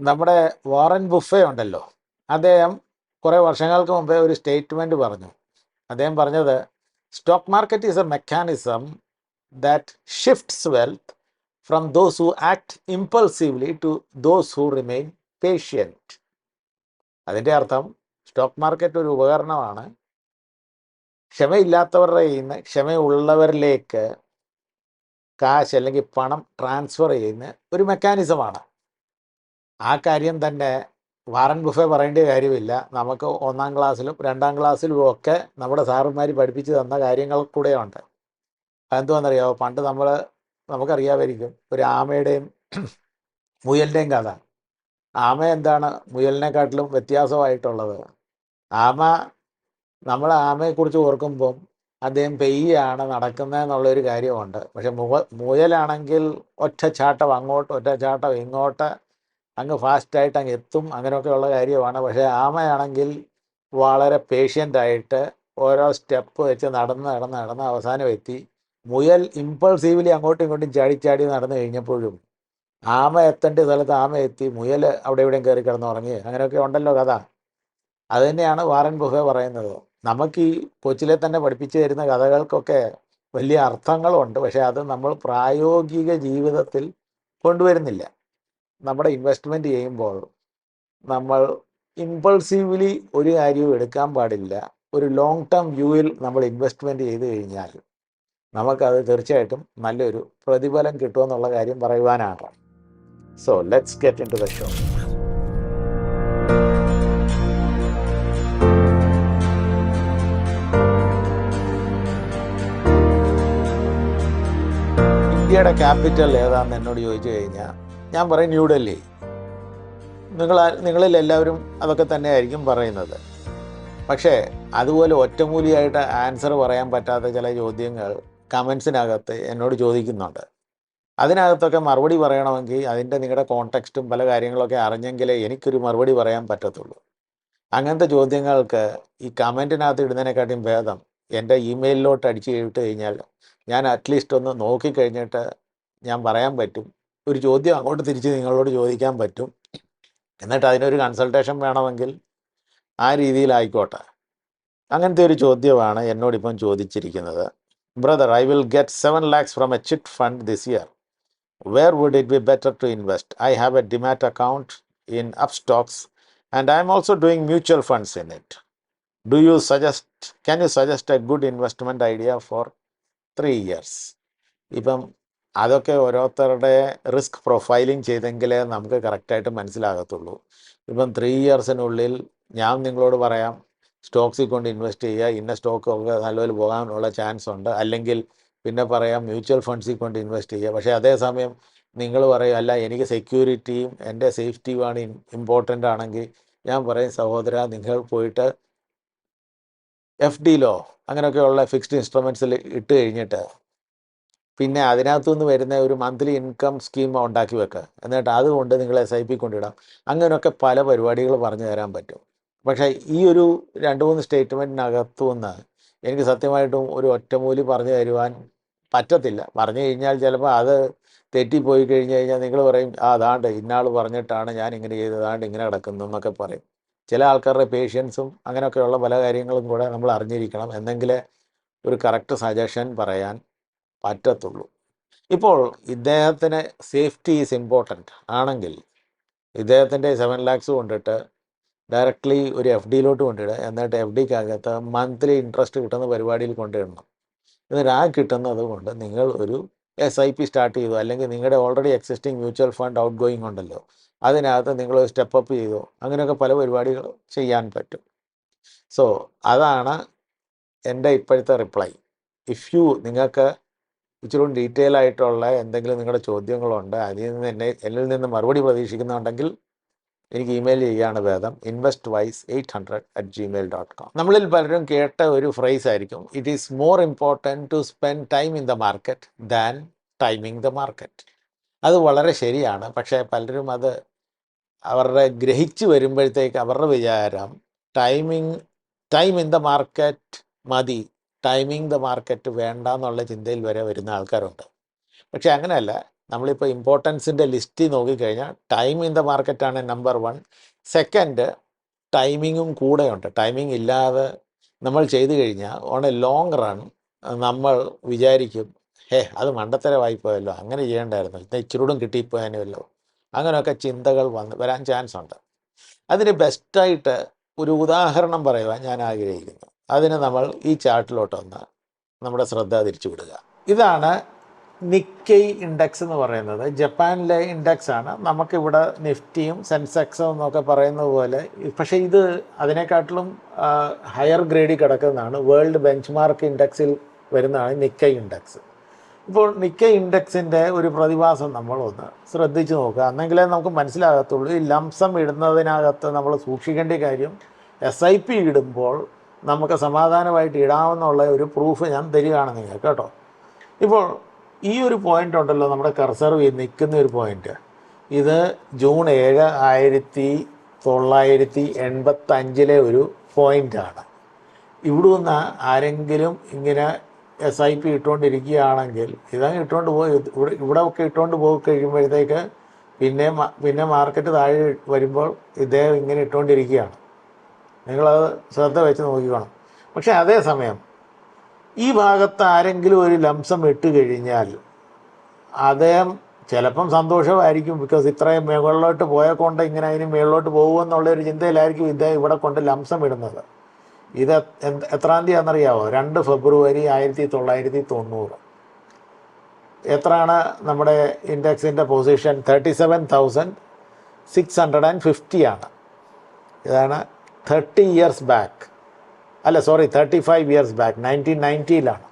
നമ്മുടെ Warren buffet ഉണ്ടല്ലോ. അദ്ദേഹം കുറേ വർഷങ്ങൾക്ക് മുമ്പേ ഒരു സ്റ്റേറ്റ്മെന്റ് പറഞ്ഞു. അദ്ദേഹം പറഞ്ഞത് stock market is a mechanism that shifts wealth from those who act impulsively to those who remain patient അതിന്റെ അർത്ഥം സ്റ്റോക്ക് മാർക്കറ്റ് ഒരു ഉപകരണമാണ്. ക്ഷമയില്ലാത്തവരുടെ കയ്യിൽ നിന്ന് ക്ഷമയുള്ളവരിലേക്ക് കാശ് അല്ലെങ്കിൽ പണം ട്രാൻസ്ഫർ ചെയ്യുന്ന ഒരു മെക്കാനിസമാണ് ആ കാര്യം തന്നെ വാറൻ ബുഫെ പറയേണ്ട കാര്യമില്ല. നമുക്ക് ഒന്നാം ക്ലാസ്സിലും രണ്ടാം ക്ലാസ്സിലും ഒക്കെ നമ്മുടെ സാറന്മാർ പഠിപ്പിച്ച് തന്ന കാര്യങ്ങൾ കൂടെ ഉണ്ട് അതെന്തുവാണെന്നറിയാമോ പണ്ട് നമ്മൾ നമുക്കറിയാമായിരിക്കും ഒരു ആമയുടെയും മുയലിന്റെയും കഥ. ആമ എന്താണ് മുയലിനെക്കാട്ടിലും വ്യത്യാസമായിട്ടുള്ളത്? ആമ നമ്മൾ ആമയെക്കുറിച്ച് ഓർക്കുമ്പം അദ്ദേഹം പെയ്യാണ് നടക്കുന്നതെന്നുള്ളൊരു കാര്യമുണ്ട്. പക്ഷെ മുയലാണെങ്കിൽ ഒറ്റ ചാട്ടം അങ്ങോട്ട് ഒറ്റ ചാട്ടം ഇങ്ങോട്ട് അങ്ങ് ഫാസ്റ്റായിട്ട് അങ്ങ് എത്തും. അങ്ങനെയൊക്കെയുള്ള കാര്യമാണ്. പക്ഷേ ആമയാണെങ്കിൽ വളരെ പേഷ്യന്റായിട്ട് ഓരോ സ്റ്റെപ്പ് വെച്ച് നടന്ന് നടന്ന് നടന്ന് അവസാനം എത്തി. മുയൽ ഇമ്പൾസീവ്ലി അങ്ങോട്ടും ഇങ്ങോട്ടും ചാടി ചാടി നടന്നു കഴിഞ്ഞപ്പോഴും ആമ എത്തേണ്ട സ്ഥലത്ത് ആമ എത്തി മുയൽ അവിടെ എവിടെയും കയറി കിടന്ന് ഉറങ്ങി. അങ്ങനെയൊക്കെ ഉണ്ടല്ലോ കഥ. അത് തന്നെയാണ് വാറൻ ബുഹ പറയുന്നത്. നമുക്ക് ഈ കൊച്ചിലെ തന്നെ പഠിപ്പിച്ചു തരുന്ന കഥകൾക്കൊക്കെ വലിയ അർത്ഥങ്ങളുണ്ട്. പക്ഷേ അത് നമ്മൾ പ്രായോഗിക ജീവിതത്തിൽ കൊണ്ടുവരുന്നില്ല. നമ്മുടെ ഇൻവെസ്റ്റ്മെന്റ് ചെയ്യുമ്പോൾ നമ്മൾ ഇമ്പൾസീവ്ലി ഒരു കാര്യവും എടുക്കാൻ പാടില്ല. ഒരു ലോങ് ടേം വ്യൂവിൽ നമ്മൾ ഇൻവെസ്റ്റ്മെന്റ് ചെയ്ത് കഴിഞ്ഞാൽ നമുക്കത് തീർച്ചയായിട്ടും നല്ലൊരു പ്രതിഫലം കിട്ടുമെന്നുള്ള കാര്യം പറയുവാനാണ്. So let's get in to the show ഇന്ത്യയുടെ ക്യാപിറ്റൽ ഏതാണെന്ന് എന്നോട് ചോദിച്ചു കഴിഞ്ഞാൽ ഞാൻ പറയും ന്യൂഡൽഹി നിങ്ങൾ നിങ്ങളിൽ എല്ലാവരും അതൊക്കെ തന്നെയായിരിക്കും പറയുന്നത്. പക്ഷേ അതുപോലെ ഒറ്റമൂലിയായിട്ട് ആൻസർ പറയാൻ പറ്റാത്ത ചില ചോദ്യങ്ങൾ കമൻസിനകത്ത് എന്നോട് ചോദിക്കുന്നുണ്ട്. അതിനകത്തൊക്കെ മറുപടി പറയണമെങ്കിൽ അതിന്റെ നിങ്ങളുടെ കോണ്ടെക്സ്റ്റും പല കാര്യങ്ങളൊക്കെ അറിഞ്ഞെങ്കിലേ എനിക്കൊരു മറുപടി പറയാൻ പറ്റത്തുള്ളൂ. അങ്ങനത്തെ ചോദ്യങ്ങൾക്ക് ഈ കമന്റിനകത്ത് ഇടുന്നതിനെക്കാട്ടിയും ഭേദം എന്റെ ഇമെയിലിലോട്ട് അടിച്ചു കഴിഞ്ഞിട്ട് കഴിഞ്ഞാൽ ഞാൻ അറ്റ്ലീസ്റ്റ് ഒന്ന് നോക്കിക്കഴിഞ്ഞിട്ട് ഞാൻ പറയാൻ പറ്റും. ഒരു ചോദ്യം അങ്ങോട്ട് തിരിച്ച് നിങ്ങളോട് ചോദിക്കാൻ പറ്റും. എന്നിട്ട് അതിനൊരു കൺസൾട്ടേഷൻ വേണമെങ്കിൽ ആ രീതിയിലായിക്കോട്ടെ. അങ്ങനത്തെ ഒരു ചോദ്യമാണ് എന്നോടിപ്പം ചോദിച്ചിരിക്കുന്നത്. Brother I will get seven lakhs from a chit fund this year where would it be better to invest I have a demat account in Upstox and I am also doing mutual funds in it do you suggest can you suggest a good investment idea for three years ഇപ്പം അതൊക്കെ ഓരോരുത്തരുടെ risk profiling ചെയ്തെങ്കിലേ നമുക്ക് കറക്റ്റായിട്ട് മനസ്സിലാകത്തുള്ളൂ. ഇപ്പം three ഇയേഴ്സിനുള്ളിൽ ഞാൻ നിങ്ങളോട് പറയാം സ്റ്റോക്സിൽ കൊണ്ട് ഇൻവെസ്റ്റ് ചെയ്യുക ഇന്ന സ്റ്റോക്കൊക്കെ നല്ലപോലെ പോകാനുള്ള ചാൻസ് ഉണ്ട്. അല്ലെങ്കിൽ പിന്നെ പറയാം മ്യൂച്വൽ ഫണ്ട്സിൽ കൊണ്ട് ഇൻവെസ്റ്റ് ചെയ്യുക. പക്ഷേ അതേസമയം നിങ്ങൾ പറയും അല്ല എനിക്ക് സെക്യൂരിറ്റിയും എന്റെ സേഫ്റ്റിയുമാണ് ഇമ്പോർട്ടന്റ് ആണെങ്കിൽ ഞാൻ പറയും സഹോദര നിങ്ങൾ പോയിട്ട് എഫ് ഡിയിലോ അങ്ങനെയൊക്കെയുള്ള ഫിക്സ്ഡ് ഇൻസ്ട്രുമെന്റ്സിൽ ഇട്ട് കഴിഞ്ഞിട്ട് പിന്നെ അതിനകത്തു നിന്ന് വരുന്ന ഒരു മന്ത്ലി ഇൻകം സ്കീം ഉണ്ടാക്കി വെക്കുക എന്നിട്ട് അതുകൊണ്ട് നിങ്ങൾ എസ് ഐ പി കൊണ്ടിടാം. അങ്ങനെയൊക്കെ പല പരിപാടികൾ പറഞ്ഞു തരാൻ പറ്റും. പക്ഷേ ഈ ഒരു രണ്ട് മൂന്ന് സ്റ്റേറ്റ്മെന്റിനകത്തു നിന്ന് എനിക്ക് സത്യമായിട്ടും ഒരു ഒറ്റമൂലി പറഞ്ഞു തരുവാൻ പറ്റത്തില്ല. പറഞ്ഞു കഴിഞ്ഞാൽ ചിലപ്പോൾ അത് തെറ്റിപ്പോയി കഴിഞ്ഞ് കഴിഞ്ഞാൽ നിങ്ങൾ പറയും ആ അതാണ്ട് ഇന്നാൾ പറഞ്ഞിട്ടാണ് ഞാൻ ഇങ്ങനെ ചെയ്തത് അതാണ്ട് ഇങ്ങനെ കിടക്കുന്നു എന്നൊക്കെ പറയും. ചില ആൾക്കാരുടെ പേഷ്യൻസും അങ്ങനെയൊക്കെയുള്ള പല കാര്യങ്ങളും കൂടെ നമ്മൾ അറിഞ്ഞിരിക്കണം. എന്നെങ്കിലേ ഒരു കറക്റ്റ് സജഷൻ പറയാൻ പറ്റത്തുള്ളൂ. ഇപ്പോൾ ഇദ്ദേഹത്തിന് സേഫ്റ്റി ഈസ് ഇമ്പോർട്ടന്റ് ആണെങ്കിൽ ഇദ്ദേഹത്തിന്റെ സെവൻ ലാക്സ് കൊണ്ടിട്ട് ഡയറക്റ്റ്ലി ഒരു എഫ് ഡിയിലോട്ട് കൊണ്ടിടുക എന്നിട്ട് എഫ് ഡിക്കകത്ത് മന്ത്ലി ഇൻട്രസ്റ്റ് കിട്ടുന്ന പരിപാടിയിൽ കൊണ്ടിടണം. എന്നിട്ട് ആ കിട്ടുന്നത് കൊണ്ട് നിങ്ങൾ ഒരു എസ് ഐ പി സ്റ്റാർട്ട് ചെയ്തു അല്ലെങ്കിൽ നിങ്ങളുടെ already existing mutual fund out going ഉണ്ടല്ലോ അതിനകത്ത് നിങ്ങൾ സ്റ്റെപ്പ് അപ്പ് ചെയ്തു അങ്ങനെയൊക്കെ പല പരിപാടികൾ ചെയ്യാൻ പറ്റും. സോ അതാണ് എന്റെ ഇപ്പോഴത്തെ റിപ്ലൈ ഇഫ് യു നിങ്ങൾക്ക് ഇച്ചിരി ഡീറ്റെയിൽ ആയിട്ടുള്ള എന്തെങ്കിലും നിങ്ങളുടെ ചോദ്യങ്ങളുണ്ട് അതിൽ നിന്ന് എന്നെ എന്നിൽ നിന്ന് മറുപടി പ്രതീക്ഷിക്കുന്നുണ്ടെങ്കിൽ എനിക്ക് ഇമെയിൽ ചെയ്യുകയാണ് ഭേദം invest wise eight hundred at Gmail dot com നമ്മളിൽ പലരും കേട്ട ഒരു ഫ്രൈസ് ആയിരിക്കും it is more important to spend time in the market than timing the market അത് വളരെ ശരിയാണ് പക്ഷേ പലരും അത് അവരുടെ ഗ്രഹിച്ച് വരുമ്പോഴത്തേക്ക് അവരുടെ വിചാരം timing time in the market മതി ടൈമിങ് ദ മാർക്കറ്റ് വേണ്ട എന്നുള്ള ചിന്തയിൽ വരെ വരുന്ന ആൾക്കാരുണ്ട്. പക്ഷേ അങ്ങനെയല്ല. നമ്മളിപ്പോൾ ഇമ്പോർട്ടൻസിന്റെ ലിസ്റ്റ് നോക്കിക്കഴിഞ്ഞാൽ ടൈം ഇൻ ദ മാർക്കറ്റാണ് നമ്പർ വൺ സെക്കൻഡ് ടൈമിങ്ങും കൂടെയുണ്ട്. ടൈമിംഗ് ഇല്ലാതെ നമ്മൾ ചെയ്തു കഴിഞ്ഞാൽ ഓൺ എ ലോങ് റൺ നമ്മൾ വിചാരിക്കും ഹേ അത് മണ്ടത്തരമായി പോയല്ലോ അങ്ങനെ ചെയ്യേണ്ടായിരുന്നു. ഇന്ന് ഇച്ചിരൂടും കിട്ടിപ്പോയാനുമല്ലോ അങ്ങനെയൊക്കെ ചിന്തകൾ വന്ന് വരാൻ ചാൻസ് ഉണ്ട്. അതിന് ബെസ്റ്റായിട്ട് ഒരു ഉദാഹരണം പറയുവാൻ ഞാൻ ആഗ്രഹിക്കുന്നു. അതിന് നമ്മൾ ഈ ചാർട്ടിലോട്ടൊന്ന് നമ്മുടെ ശ്രദ്ധ തിരിച്ചു വിടുക ഇതാണ് നിക്കൈ ഇൻഡെക്സ് എന്ന് പറയുന്നത്. ജപ്പാനിലെ ഇൻഡെക്സ് ആണ്. നമുക്കിവിടെ നിഫ്റ്റിയും സെൻസെക്സും എന്നൊക്കെ പറയുന്ന പോലെ പക്ഷേ ഇത് അതിനെക്കാട്ടിലും ഹയർ ഗ്രേഡിൽ കിടക്കുന്നതാണ്. വേൾഡ് ബെഞ്ച് മാർക്ക് ഇൻഡെക്സിൽ വരുന്നതാണ് നിക്കൈ ഇൻഡെക്സ് ഇപ്പോൾ നിക്കൈ ഇൻഡെക്സിന്റെ ഒരു പ്രതിഭാസം നമ്മളൊന്ന് ശ്രദ്ധിച്ചു നോക്കുക. അന്നെങ്കിലേ നമുക്ക് മനസ്സിലാകത്തുള്ളൂ ഈ ലംസം ഇടുന്നതിനകത്ത് നമ്മൾ സൂക്ഷിക്കേണ്ട കാര്യം എസ് ഐ പി ഇടുമ്പോൾ നമുക്ക് സമാധാനമായിട്ട് ഇടാമെന്നുള്ള ഒരു പ്രൂഫ് ഞാൻ തരികയാണ് നിങ്ങൾക്ക് കേട്ടോ. ഇപ്പോൾ ഈ ഒരു പോയിന്റ് ഉണ്ടല്ലോ നമ്മുടെ കർസർ നിൽക്കുന്ന ഒരു പോയിന്റ് ഇത് ജൂൺ ഏഴ് ആയിരത്തി തൊള്ളായിരത്തി എൺപത്തഞ്ചിലെ ഒരു പോയിന്റാണ് ഇവിടെ നിന്ന് ആരെങ്കിലും ഇങ്ങനെ എസ് ഐ പി ഇട്ടുകൊണ്ടിരിക്കുകയാണെങ്കിൽ ഇതങ്ങ് ഇട്ടുകൊണ്ട് പോയി. ഇവിടെ ഇവിടെ ഒക്കെ ഇട്ടുകൊണ്ട് പോയി കഴിയുമ്പോഴത്തേക്ക് പിന്നെ പിന്നെ മാർക്കറ്റ് താഴെ വരുമ്പോൾ ഇദ്ദേഹം ഇങ്ങനെ ഇട്ടുകൊണ്ടിരിക്കുകയാണ്. നിങ്ങളത് ശ്രദ്ധ വെച്ച് നോക്കിക്കണം. പക്ഷേ അതേസമയം ഈ ഭാഗത്ത് ആരെങ്കിലും ഒരു ലംസം ഇട്ട് കഴിഞ്ഞാൽ അദ്ദേഹം ചിലപ്പം സന്തോഷമായിരിക്കും ബിക്കോസ് ഇത്രയും മുകളിലോട്ട് പോയ കൊണ്ട് ഇങ്ങനെ അതിന് മുകളിലോട്ട് പോകുമെന്നുള്ളൊരു ചിന്തയിലായിരിക്കും ഇദ്ദേഹം ഇവിടെ കൊണ്ട് ലംസം ഇടുന്നത്. ഇത് എത്രാം തീയതി ആണെന്നറിയാവോ രണ്ട് ഫെബ്രുവരി ആയിരത്തി തൊള്ളായിരത്തി തൊണ്ണൂറ്. എത്രയാണ് നമ്മുടെ ഇൻഡെക്സിന്റെ position thirty seven thousand six hundred and fifty ആണ്. ഇതാണ് തേർട്ടി ഇയേഴ്സ് ബാക്ക് അല്ല sorry thirty five years back nineteen നയന്റിയിലാണ്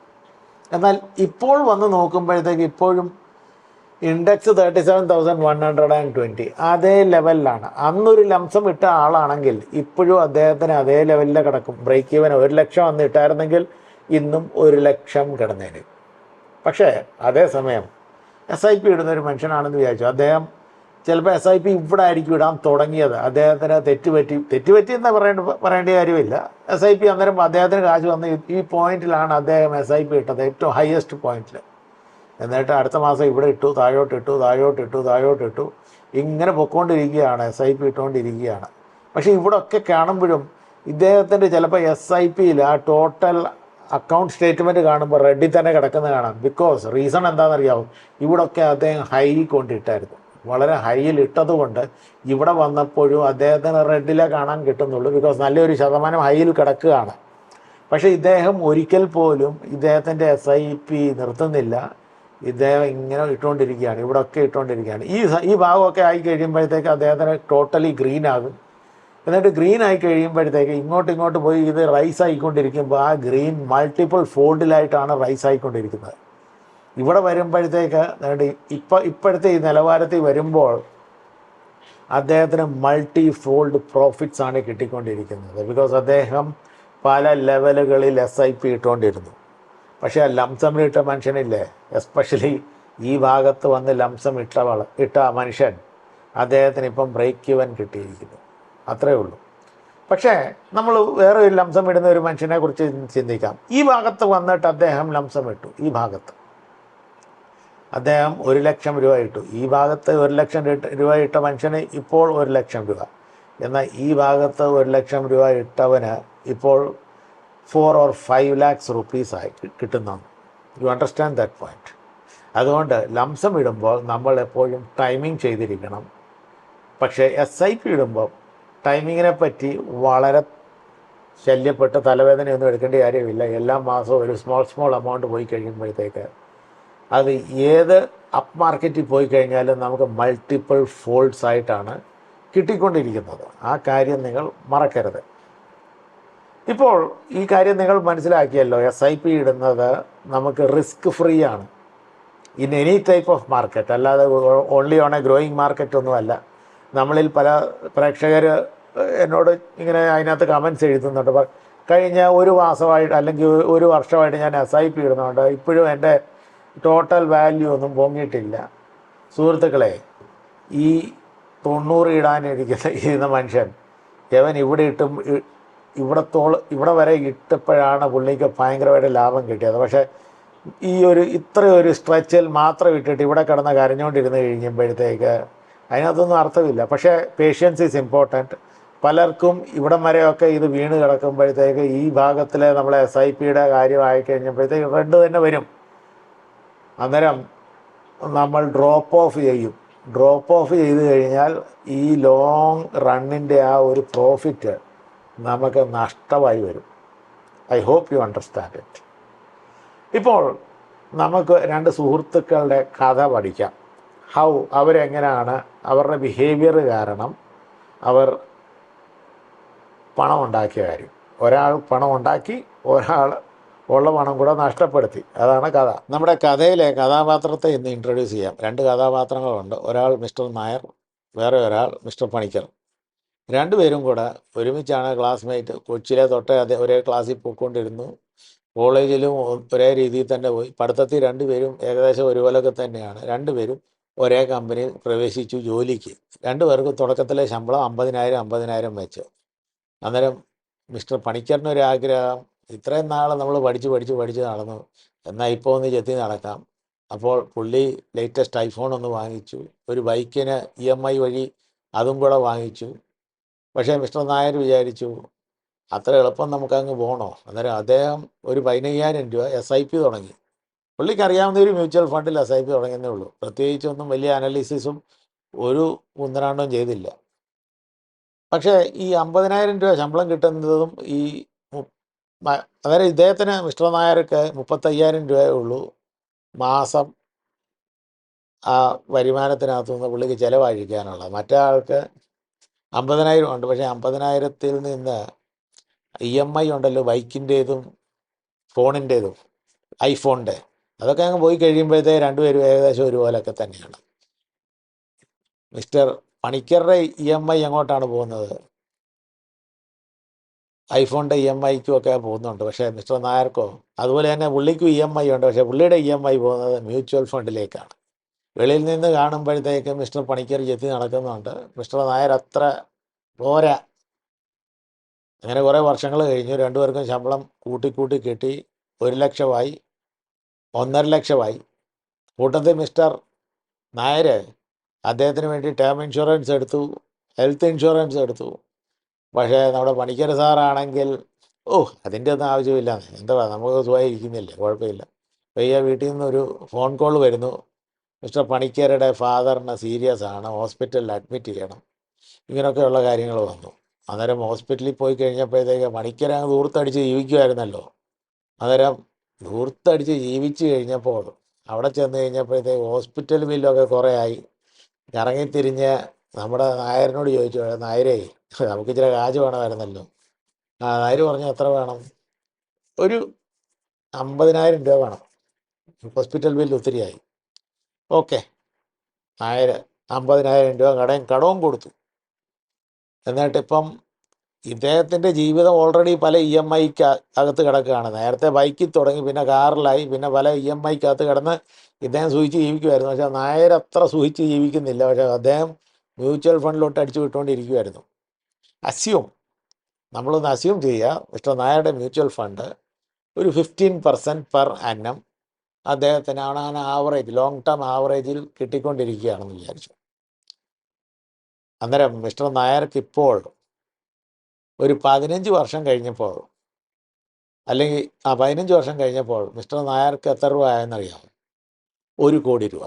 എന്നാൽ ഇപ്പോൾ വന്ന് നോക്കുമ്പോഴത്തേക്ക് ഇപ്പോഴും index thirty seven thousand one hundred and twenty അതേ ലെവലിലാണ് അന്നൊരു ലംസം ഇട്ട ആളാണെങ്കിൽ ഇപ്പോഴും അദ്ദേഹത്തിന് അതേ ലെവലിൽ കിടക്കും. ബ്രേക്ക് ഈവൻ ഒരു ലക്ഷം അന്ന് ഇട്ടായിരുന്നെങ്കിൽ ഇന്നും ഒരു ലക്ഷം കിടന്നേന്. പക്ഷേ അതേസമയം എസ് ഐ പി ഇടുന്ന ഒരു മനുഷ്യനാണെന്ന് വിചാരിച്ചു. അദ്ദേഹം ചിലപ്പോൾ എസ് ഐ പി ഇവിടെ ആയിരിക്കും ഇടാൻ തുടങ്ങിയത്. അദ്ദേഹത്തിന് തെറ്റുപറ്റി തെറ്റുപറ്റി എന്ന് പറയേണ്ട പറയേണ്ട കാര്യമില്ല. എസ് ഐ പി അന്നേരം അദ്ദേഹത്തിന് കാശ് വന്ന് ഈ- പോയിന്റിലാണ് അദ്ദേഹം എസ് ഐ പി ഇട്ടത് ഏറ്റവും ഹയസ്റ്റ് പോയിന്റിൽ എന്നിട്ട് അടുത്ത മാസം ഇവിടെ ഇട്ടു താഴോട്ട് ഇട്ടു താഴോട്ട് ഇട്ടു താഴോട്ട് ഇട്ടു. ഇങ്ങനെ പൊക്കോണ്ടിരിക്കുകയാണ് എസ് ഐ പി ഇട്ടുകൊണ്ടിരിക്കുകയാണ് പക്ഷേ ഇവിടെ ഒക്കെ കാണുമ്പോഴും ഇദ്ദേഹത്തിന്റെ ചിലപ്പോൾ എസ് ഐ പിയിൽ ആ ടോട്ടൽ അക്കൗണ്ട് സ്റ്റേറ്റ്മെന്റ് കാണുമ്പോൾ റെഡി തന്നെ കിടക്കുന്നത് കാണാം. ബിക്കോസ് റീസൺ എന്താണെന്നറിയാവും? ഇവിടൊക്കെ അദ്ദേഹം ഹൈ കൊണ്ടിട്ടായിരുന്നു വളരെ ഹൈയിൽ ഇട്ടതുകൊണ്ട് ഇവിടെ വന്നപ്പോഴും അദ്ദേഹത്തിന് റെഡിലെ കാണാൻ കിട്ടുന്നുള്ളൂ ബിക്കോസ് നല്ലൊരു ശതമാനം ഹൈയിൽ കിടക്കുകയാണ്. പക്ഷേ ഇദ്ദേഹം ഒരിക്കൽ പോലും ഇദ്ദേഹത്തിന്റെ എസ് ഐ പി നിർത്തുന്നില്ല. ഇദ്ദേഹം ഇങ്ങനെ ഇട്ടുകൊണ്ടിരിക്കുകയാണ് ഇവിടെ ഒക്കെ ഇട്ടുകൊണ്ടിരിക്കുകയാണ്. ഈ ഈ ഭാഗമൊക്കെ ആയി കഴിയുമ്പോഴത്തേക്ക് അദ്ദേഹത്തിന് ടോട്ടലി ഗ്രീൻ ആകും. എന്നിട്ട് ഗ്രീൻ ആയി കഴിയുമ്പോഴത്തേക്ക് ഇങ്ങോട്ട് ഇങ്ങോട്ട് പോയി ഇത് റൈസ് ആയിക്കൊണ്ടിരിക്കുമ്പോൾ ആ ഗ്രീൻ മൾട്ടിപ്പിൾ ഫോൾഡിലായിട്ടാണ് റൈസ് ആയിക്കൊണ്ടിരിക്കുന്നത്. ഇവിടെ വരുമ്പോഴത്തേക്ക് എന്നിട്ട് ഇപ്പം ഇപ്പോഴത്തെ ഈ നിലവാരത്തിൽ വരുമ്പോൾ അദ്ദേഹത്തിന് മൾട്ടി ഫോൾഡ് പ്രോഫിറ്റ്സ് ആണ് കിട്ടിക്കൊണ്ടിരിക്കുന്നത്. ബിക്കോസ് അദ്ദേഹം പല ലെവലുകളിൽ എസ് ഐ പി ഇട്ടുകൊണ്ടിരുന്നു. പക്ഷേ ലംസം ഇട്ട മനുഷ്യനില്ലേ? എസ്പെഷ്യലി ഈ ഭാഗത്ത് വന്ന് ലംസം ഇട്ട വള ഇട്ട മനുഷ്യൻ അദ്ദേഹത്തിന് ഇപ്പം ബ്രേക്ക് ഇവൻ കിട്ടിയിരിക്കുന്നു. അത്രേ ഉള്ളൂ. പക്ഷേ നമ്മൾ വേറെ ഒരു ലംസം ഇടുന്ന ഒരു മനുഷ്യനെ കുറിച്ച് ചിന്തിക്കാം. ഈ ഭാഗത്ത് വന്നിട്ട് അദ്ദേഹം ലംസം ഇട്ടു. ഈ ഭാഗത്ത്. അദ്ദേഹം ഒരു ലക്ഷം രൂപ ഇട്ടു. ഈ ഭാഗത്ത് ഒരു ലക്ഷം രൂപ ഇട്ട മനുഷ്യന് ഇപ്പോൾ ഒരു ലക്ഷം രൂപ. എന്നാൽ ഈ ഭാഗത്ത് ഒരു ലക്ഷം രൂപ ഇട്ടവന് ഇപ്പോൾ ഫോർ ഓർ ഫൈവ് ലാക്സ് റുപ്പീസായി ആയി യു അണ്ടർസ്റ്റാൻഡ് ദാറ്റ് പോയിന്റ് അതുകൊണ്ട് ലംസം ഇടുമ്പോൾ നമ്മൾ എപ്പോഴും ടൈമിംഗ് ചെയ്തിരിക്കണം. പക്ഷേ എസ് ഐ പി ഇടുമ്പോൾ ടൈമിങ്ങിനെ പറ്റി വളരെ ശല്യപ്പെട്ട് തലവേദനയൊന്നും എടുക്കേണ്ട കാര്യമില്ല. എല്ലാ മാസവും ഒരു സ്മോൾ സ്മോൾ എമൗണ്ട് പോയി കഴിയുമ്പോഴത്തേക്ക് അത് ഏത് അപ്പ് മാർക്കറ്റിൽ പോയി കഴിഞ്ഞാലും നമുക്ക് മൾട്ടിപ്പിൾ ഫോൾഡ്സ് ആയിട്ടാണ് കിട്ടിക്കൊണ്ടിരിക്കുന്നത്. ആ കാര്യം നിങ്ങൾ മറക്കരുത്. ഇപ്പോൾ ഈ കാര്യം നിങ്ങൾ മനസ്സിലാക്കിയല്ലോ എസ് ഐ പി ഇടുന്നത് നമുക്ക് റിസ്ക് ഫ്രീ ആണ്. In any type of market അല്ലാതെ only on a growing market ഒന്നുമല്ല. നമ്മളിൽ പല പ്രേക്ഷകർ എന്നോട് ഇങ്ങനെ അതിനകത്ത് കമൻസ് എഴുതുന്നുണ്ട്. കഴിഞ്ഞ ഒരു മാസമായിട്ട് അല്ലെങ്കിൽ ഒരു വർഷമായിട്ട് ഞാൻ എസ് ഐ പി ഇടുന്നുണ്ട്. ഇപ്പോഴും എന്റെ ടോട്ടൽ വാല്യൂ ഒന്നും പൊങ്ങിയിട്ടില്ല. സുഹൃത്തുക്കളെ ഈ തൊണ്ണൂറ് ഇടാനിരിക്കുന്ന ഇരുന്ന മനുഷ്യൻ യവൻ ഇവിടെ ഇട്ടും ഇവിടത്തോൾ ഇവിടെ വരെ ഇട്ടപ്പോഴാണ് പുള്ളിക്ക് ഭയങ്കരമായിട്ട് ലാഭം കിട്ടിയത്. പക്ഷേ ഈ ഒരു ഇത്രയൊരു സ്ട്രെച്ചിൽ മാത്രം ഇട്ടിട്ട് ഇവിടെ കിടന്ന് കരഞ്ഞുകൊണ്ടിരുന്ന് കഴിഞ്ഞുമ്പോഴത്തേക്ക് അതിനകത്തൊന്നും അർത്ഥമില്ല. പക്ഷേ പേഷ്യൻസ് ഈസ് ഇമ്പോർട്ടന്റ് പലർക്കും ഇവിടം വരെയൊക്കെ ഇത് വീണ് കിടക്കുമ്പോഴത്തേക്ക് ഈ ഭാഗത്തിലെ നമ്മളെ എസ് ഐ പിയുടെ കാര്യമായി കഴിഞ്ഞപ്പോഴത്തേക്ക് റെഡ് തന്നെ വരും. അന്നേരം നമ്മൾ ഡ്രോപ്പ് ഓഫ് ചെയ്യും. ഡ്രോപ്പ് ഓഫ് ചെയ്ത് കഴിഞ്ഞാൽ ഈ ലോങ് റണ്ണിന്റെ ആ ഒരു പ്രോഫിറ്റ് നമുക്ക് നഷ്ടമായി വരും. I hope you understand it ഇപ്പോൾ നമുക്ക് രണ്ട് സുഹൃത്തുക്കളുടെ കഥ പഠിക്കാം. ഹൗ അവരെങ്ങനെയാണ് അവരുടെ ബിഹേവിയർ കാരണം അവർ പണം ഉണ്ടാക്കിയ കാര്യം. ഒരാൾ പണം ഉണ്ടാക്കി ഒരാൾ ഉള്ള പണം കൂടെ നഷ്ടപ്പെടുത്തി. അതാണ് കഥ. നമ്മുടെ കഥയിലെ കഥാപാത്രത്തെ ഇന്ന് ഇൻട്രൊഡ്യൂസ് ചെയ്യാം. രണ്ട് കഥാപാത്രങ്ങളുണ്ട്. ഒരാൾ മിസ്റ്റർ നായർ വേറെ ഒരാൾ മിസ്റ്റർ പണിക്കർ. രണ്ടുപേരും കൂടെ ഒരുമിച്ചാണ് ക്ലാസ്മേറ്റ് കൊച്ചിലെ തൊട്ടേ അതേ ഒരേ ക്ലാസ്സിൽ പോയിക്കൊണ്ടിരുന്നു. കോളേജിലും ഒരേ രീതിയിൽ തന്നെ പോയി. പഠിത്തത്തിൽ രണ്ടുപേരും ഏകദേശം ഒരുപോലൊക്കെ തന്നെയാണ്. രണ്ടുപേരും ഒരേ കമ്പനിയിൽ പ്രവേശിച്ചു ജോലിക്ക്. രണ്ടുപേർക്കും തുടക്കത്തിലെ ശമ്പളം അമ്പതിനായിരം അമ്പതിനായിരം വെച്ച്. അന്നേരം മിസ്റ്റർ പണിക്കറിനൊരാഗ്രഹം ഇത്രയും നാൾ നമ്മൾ പഠിച്ച് പഠിച്ച് പഠിച്ച് നടന്നു. എന്നാൽ ഇപ്പോൾ ഒന്ന് ചെത്തി നടക്കാം. അപ്പോൾ പുള്ളി ലേറ്റസ്റ്റ് ഐഫോൺ ഒന്ന് വാങ്ങിച്ചു. ഒരു ബൈക്കിന് ഇ എം ഐ വഴി അതും കൂടെ വാങ്ങിച്ചു. പക്ഷേ മിസ്റ്റർ നായർ വിചാരിച്ചു അത്ര എളുപ്പം നമുക്കങ്ങ് പോകണോ അന്നേരം അദ്ദേഹം ഒരു പതിനയ്യായിരം രൂപ എസ് ഐ പി തുടങ്ങി. പുള്ളിക്ക് അറിയാവുന്ന ഒരു മ്യൂച്വൽ ഫണ്ടിൽ എസ് ഐ പി തുടങ്ങിയതേ ഉള്ളൂ. പ്രത്യേകിച്ചൊന്നും വലിയ അനാലിസിസും ഒരു കുന്തനാണ്ടവും ചെയ്തില്ല. പക്ഷേ ഈ അമ്പതിനായിരം രൂപ ശമ്പളം കിട്ടുന്നതും ഈ അന്നേരം ഇദ്ദേഹത്തിന് മിസ്റ്റർ നായർക്ക് മുപ്പത്തയ്യായിരം രൂപയേ ഉള്ളൂ. മാസം ആ വരുമാനത്തിനകത്തുനിന്ന് പുള്ളിക്ക് ചിലവഴിക്കാനുള്ളത് മറ്റേ ആൾക്ക് അമ്പതിനായിരം ഉണ്ട്. പക്ഷേ അമ്പതിനായിരത്തിൽ നിന്ന് ഇ എം ഐ ഉണ്ടല്ലോ ബൈക്കിന്റേതും ഫോണിന്റേതും ഐഫോണിന്റെ. അതൊക്കെ അങ്ങ് പോയി കഴിയുമ്പോഴത്തേ രണ്ടുപേരും ഏകദേശം ഒരുപോലൊക്കെ തന്നെയാണ്. മിസ്റ്റർ പണിക്കറുടെ ഇ എം ഐ എങ്ങോട്ടാണ് പോകുന്നത്? ഐഫോണിന്റെ ഇ എം ഐക്കും ഒക്കെ പോകുന്നുണ്ട്. പക്ഷേ മിസ്റ്റർ നായർക്കോ അതുപോലെ തന്നെ പുള്ളിക്കും ഇ എം ഐ ഉണ്ട്. പക്ഷേ പുള്ളിയുടെ ഇ എം ഐ പോകുന്നത് മ്യൂച്വൽ ഫണ്ടിലേക്കാണ്. വെളിയിൽ നിന്ന് കാണുമ്പോഴത്തേക്ക് മിസ്റ്റർ പണിക്കർ ചെത്തി നടക്കുന്നുണ്ട്. മിസ്റ്റർ നായർ അത്ര പോരാ. അങ്ങനെ കുറേ വർഷങ്ങൾ കഴിഞ്ഞു. രണ്ടുപേർക്കും ശമ്പളം കൂട്ടി കൂട്ടി കിട്ടി. ഒരു ലക്ഷമായി. ഒന്നര ലക്ഷമായി. കൂട്ടത്തിൽ മിസ്റ്റർ നായർ അദ്ദേഹത്തിന് വേണ്ടി ടേം ഇൻഷുറൻസ് എടുത്തു. ഹെൽത്ത് ഇൻഷുറൻസ് എടുത്തു. പക്ഷേ നമ്മുടെ പണിക്കർ സാറാണെങ്കിൽ ഓ അതിന്റെ ഒന്നും ആവശ്യമില്ല. എന്താ നമുക്ക് സുഖമായി ഇരിക്കുന്നില്ല കുഴപ്പമില്ല. പയ്യ വീട്ടിൽ നിന്നൊരു ഫോൺ കോൾ വരുന്നു. മിസ്റ്റർ പണിക്കരുടെ ഫാദറിന് സീരിയസ് ആണ് ഹോസ്പിറ്റലിൽ അഡ്മിറ്റ് ചെയ്യണം. ഇങ്ങനെയൊക്കെയുള്ള കാര്യങ്ങൾ വന്നു. അന്നേരം ഹോസ്പിറ്റലിൽ പോയി കഴിഞ്ഞപ്പോഴത്തേക്ക് പണിക്കരങ്ങ് ദൂർത്തടിച്ച് ജീവിക്കുമായിരുന്നല്ലോ അന്നേരം ദൂർത്തടിച്ച് ജീവിച്ചു കഴിഞ്ഞപ്പോൾ അവിടെ ചെന്ന് കഴിഞ്ഞപ്പോഴത്തേക്ക് ഹോസ്പിറ്റൽ ബില്ലൊക്കെ കുറേ ആയി ഇറങ്ങിത്തിരിഞ്ഞ് നമ്മുടെ നായരനോട് ചോദിച്ചു നായരേ നമുക്ക് ഇച്ചിരി കാജ് വേണമായിരുന്നല്ലോ. ആ നായർ എത്ര വേണം? ഒരു അമ്പതിനായിരം രൂപ വേണം. ഹോസ്പിറ്റൽ ബില്ല് ഒത്തിരിയായി. ഓക്കെ. നായർ അമ്പതിനായിരം രൂപ കടയും കടവും കൊടുത്തു. എന്നിട്ടിപ്പം ഇദ്ദേഹത്തിന്റെ ജീവിതം ഓൾറെഡി പല ഇ എം ഐക്ക് അകത്ത് കിടക്കുകയാണ്. നേരത്തെ ബൈക്കിൽ തുടങ്ങി പിന്നെ കാറിലായി പിന്നെ പല ഇ എം ഐക്ക് അകത്ത് കിടന്ന് ഇദ്ദേഹം സൂഹിച്ച് ജീവിക്കുമായിരുന്നു. പക്ഷേ നായർ അത്ര സൂഹിച്ച് ജീവിക്കുന്നില്ല. പക്ഷേ അദ്ദേഹം മ്യൂച്വൽ ഫണ്ടിലോട്ട് അടിച്ചു വിട്ടുകൊണ്ടിരിക്കുമായിരുന്നു. അസ്യൂം നമ്മളൊന്ന് അസ്യൂം ചെയ്യുക. മിസ്റ്റർ നായരുടെ മ്യൂച്വൽ ഫണ്ട് ഒരു ഫിഫ്റ്റീൻ പെർസെന്റ് പെർ അന്നം അദ്ദേഹത്തിന് ആ ആവറേജ് ലോങ് ടേം ആവറേജിൽ കിട്ടിക്കൊണ്ടിരിക്കുകയാണെന്ന് വിചാരിച്ചു. അന്നേരം മിസ്റ്റർ നായർക്ക് ഇപ്പോൾ ഒരു പതിനഞ്ച് വർഷം കഴിഞ്ഞപ്പോൾ അല്ലെങ്കിൽ ആ പതിനഞ്ച് വർഷം കഴിഞ്ഞപ്പോൾ മിസ്റ്റർ നായർക്ക് എത്ര രൂപ ആയെന്നറിയാമോ? ഒരു കോടി രൂപ.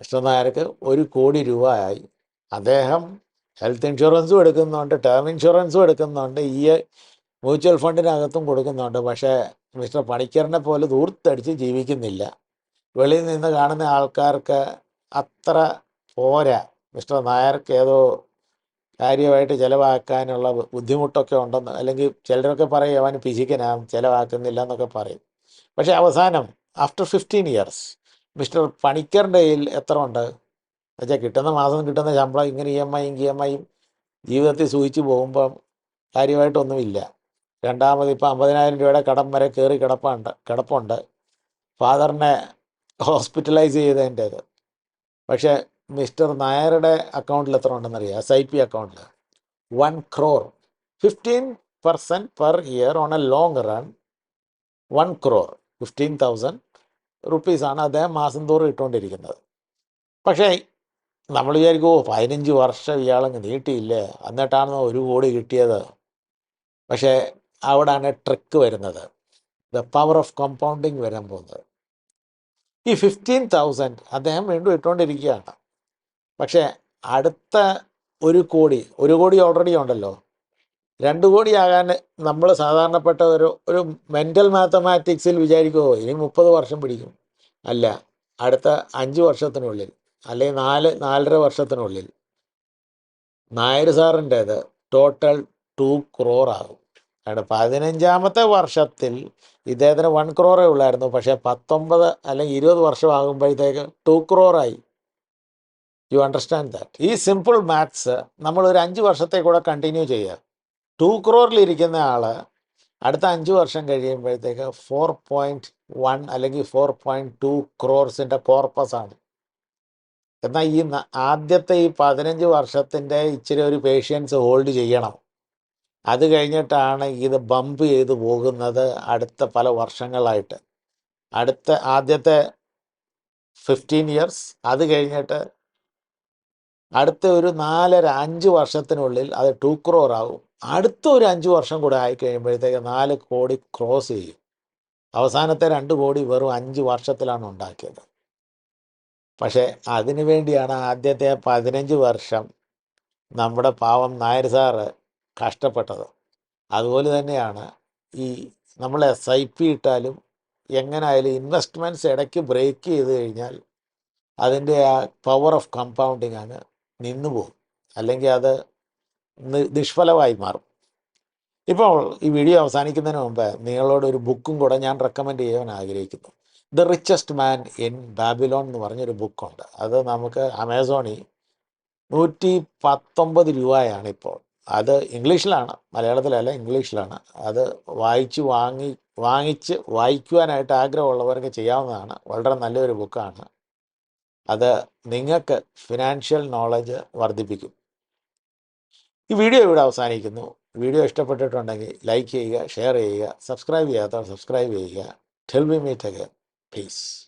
മിസ്റ്റർ നായർക്ക് ഒരു കോടി രൂപ ആയി. അദ്ദേഹം ഹെൽത്ത് ഇൻഷുറൻസും എടുക്കുന്നുണ്ട് ടേം ഇൻഷുറൻസും എടുക്കുന്നുണ്ട് ഈ മ്യൂച്വൽ ഫണ്ടിനകത്തും കൊടുക്കുന്നുണ്ട്. പക്ഷേ മിസ്റ്റർ പണിക്കറിനെ പോലെ ദൂർത്തടിച്ച് ജീവിക്കുന്നില്ല. വെളിയിൽ നിന്ന് കാണുന്ന ആൾക്കാർക്ക് അത്ര പോരാ. മിസ്റ്റർ നായർക്ക് ഏതോ കാര്യമായിട്ട് ചിലവാക്കാനുള്ള ബുദ്ധിമുട്ടൊക്കെ ഉണ്ടെന്ന് അല്ലെങ്കിൽ ചിലരൊക്കെ പറയും അവൻ പിശിക്കനാം ചിലവാക്കുന്നില്ല എന്നൊക്കെ പറയും. പക്ഷേ അവസാനം ആഫ്റ്റർ ഫിഫ്റ്റീൻ ഇയേഴ്സ് മിസ്റ്റർ പണിക്കറിന്റെ കയ്യിൽ എത്ര ഉണ്ട്? എന്നുവെച്ചാൽ കിട്ടുന്ന മാസം കിട്ടുന്ന ശമ്പളം ഇങ്ങനെ ഇ എം ഐയും ഇ എം ഐയും ജീവിതത്തിൽ സൂഹിച്ച് പോകുമ്പം കാര്യമായിട്ടൊന്നുമില്ല. രണ്ടാമത് ഇപ്പോൾ അമ്പതിനായിരം രൂപയുടെ കടം വരെ കയറി കിടപ്പുണ്ട് കിടപ്പുണ്ട്. ഫാദറിനെ ഹോസ്പിറ്റലൈസ് ചെയ്തതിന്റേത്. പക്ഷേ മിസ്റ്റർ നായരുടെ അക്കൗണ്ടിൽ എത്ര ഉണ്ടെന്നറിയാം? എസ് ഐ പി അക്കൗണ്ടിൽ. One crore. Fifteen percent per year on a long run. One crore. Fifteen thousand റുപ്പീസാണ് അദ്ദേഹം മാസം തോറും ഇട്ടുകൊണ്ടിരിക്കുന്നത്. പക്ഷേ നമ്മൾ വിചാരിക്കും ഓ പതിനഞ്ച് വർഷം ഇയാളങ്ങ് നീട്ടിയില്ലേ? എന്നിട്ടാണ് ഒരു കോടി കിട്ടിയത്? പക്ഷേ അവിടാണ് ട്രിക്ക് വരുന്നത്. ദ പവർ ഓഫ് കോമ്പൗണ്ടിങ് വരാൻ പോകുന്നത്. ഈ ഫിഫ്റ്റീൻ തൗസൻഡ് അദ്ദേഹം വീണ്ടും ഇട്ടുകൊണ്ടിരിക്കുകയാണ്. പക്ഷേ അടുത്ത ഒരു കോടി ഒരു കോടി ഓൾറെഡി ഉണ്ടല്ലോ. രണ്ട് കോടി ആകാൻ നമ്മൾ സാധാരണപ്പെട്ട ഒരു ഒരു മെന്റൽ മാത്തമാറ്റിക്സിൽ വിചാരിക്കുമോ ഇനി മുപ്പത് വർഷം പിടിക്കും. അല്ല അടുത്ത അഞ്ച് വർഷത്തിനുള്ളിൽ. അല്ലെങ്കിൽ നാല് നാലര വർഷത്തിനുള്ളിൽ നായർ സാറിന്റേത് ടോട്ടൽ ടു ക്രോർ ആകും. കാരണം പതിനഞ്ചാമത്തെ വർഷത്തിൽ ഇദ്ദേഹത്തിന് വൺ ക്രോറേ ഉള്ളായിരുന്നു. പക്ഷേ പത്തൊമ്പത് അല്ലെങ്കിൽ ഇരുപത് വർഷം ആകുമ്പോഴത്തേക്ക് ടു ക്രോറായി യു അണ്ടർസ്റ്റാൻഡ് ദാറ്റ് ഈ സിമ്പിൾ മാത്സ് നമ്മൾ ഒരു അഞ്ച് വർഷത്തെ കൂടെ കണ്ടിന്യൂ ചെയ്യുക. ടു ക്രോറിലിരിക്കുന്ന ആൾ അടുത്ത അഞ്ച് വർഷം കഴിയുമ്പോഴത്തേക്ക് ഫോർ പോയിന്റ് വൺ അല്ലെങ്കിൽ ഫോർ പോയിന്റ് ടു ക്രോർസിന്റെ ആണ്. എന്നാൽ ഈ ആദ്യത്തെ ഈ പതിനഞ്ച് വർഷത്തിന്റെ ഇച്ചിരി ഒരു പേഷ്യൻസ് ഹോൾഡ് ചെയ്യണം. അത് കഴിഞ്ഞിട്ടാണ് ഇത് ബമ്പ് ചെയ്ത് പോകുന്നത് അടുത്ത പല വർഷങ്ങളായിട്ട്. അടുത്ത ആദ്യത്തെ ഫിഫ്റ്റീൻ ഇയേഴ്സ് അത് കഴിഞ്ഞിട്ട് അടുത്ത ഒരു നാലര അഞ്ച് വർഷത്തിനുള്ളിൽ അത് ടു ക്രോർ ആകും അടുത്ത ഒരു അഞ്ച് വർഷം കൂടെ ആയിക്കഴിയുമ്പോഴത്തേക്ക് നാല് കോടി ക്രോസ് ചെയ്യും. അവസാനത്തെ രണ്ട് കോടി വെറും അഞ്ച് വർഷത്തിലാണ് ഉണ്ടാക്കിയത്. പക്ഷേ അതിനു വേണ്ടിയാണ് ആദ്യത്തെ പതിനഞ്ച് വർഷം നമ്മുടെ പാവം നായർ സാറ് കഷ്ടപ്പെട്ടത്. അതുപോലെ തന്നെയാണ് ഈ നമ്മൾ എസ് ഐ പി ഇട്ടാലും എങ്ങനായാലും ഇൻവെസ്റ്റ്മെന്റ്സ് ഇടയ്ക്ക് ബ്രേക്ക് ചെയ്ത് കഴിഞ്ഞാൽ അതിന്റെ ആ പവർ ഓഫ് കമ്പൗണ്ടിങ് അങ്ങ് നിന്നു പോകും. അല്ലെങ്കിൽ അത് നിഷ്ഫലമായി മാറും. ഇപ്പോൾ ഈ വീഡിയോ അവസാനിക്കുന്നതിന് മുമ്പ് നിങ്ങളോട് ഒരു ബുക്കും കൂടെ ഞാൻ റെക്കമെൻഡ് ചെയ്യാൻ ആഗ്രഹിക്കുന്നു. The richest man in Babylon എന്ന് പറഞ്ഞൊരു ബുക്കുണ്ട്. അത് നമുക്ക് ആമസോണിൽ നൂറ്റി പത്തൊമ്പത് രൂപയാണ് ഇപ്പോൾ. അത് ഇംഗ്ലീഷിലാണ് മലയാളത്തിലല്ല ഇംഗ്ലീഷിലാണ്. അത് വായിച്ച് വാങ്ങി വാങ്ങിച്ച് വായിക്കുവാനായിട്ട് ആഗ്രഹമുള്ളവർക്ക് ചെയ്യാവുന്നതാണ്. വളരെ നല്ലൊരു ബുക്കാണ്. അത് നിങ്ങൾക്ക് ഫിനാൻഷ്യൽ നോളജ് വർദ്ധിപ്പിക്കും. ഈ വീഡിയോ ഇവിടെ അവസാനിക്കുന്നു. വീഡിയോ ഇഷ്ടപ്പെട്ടിട്ടുണ്ടെങ്കിൽ ലൈക്ക് ചെയ്യുക ഷെയർ ചെയ്യുക സബ്സ്ക്രൈബ് ചെയ്യാത്തവർ സബ്സ്ക്രൈബ് ചെയ്യുക. Till we meet again Peace.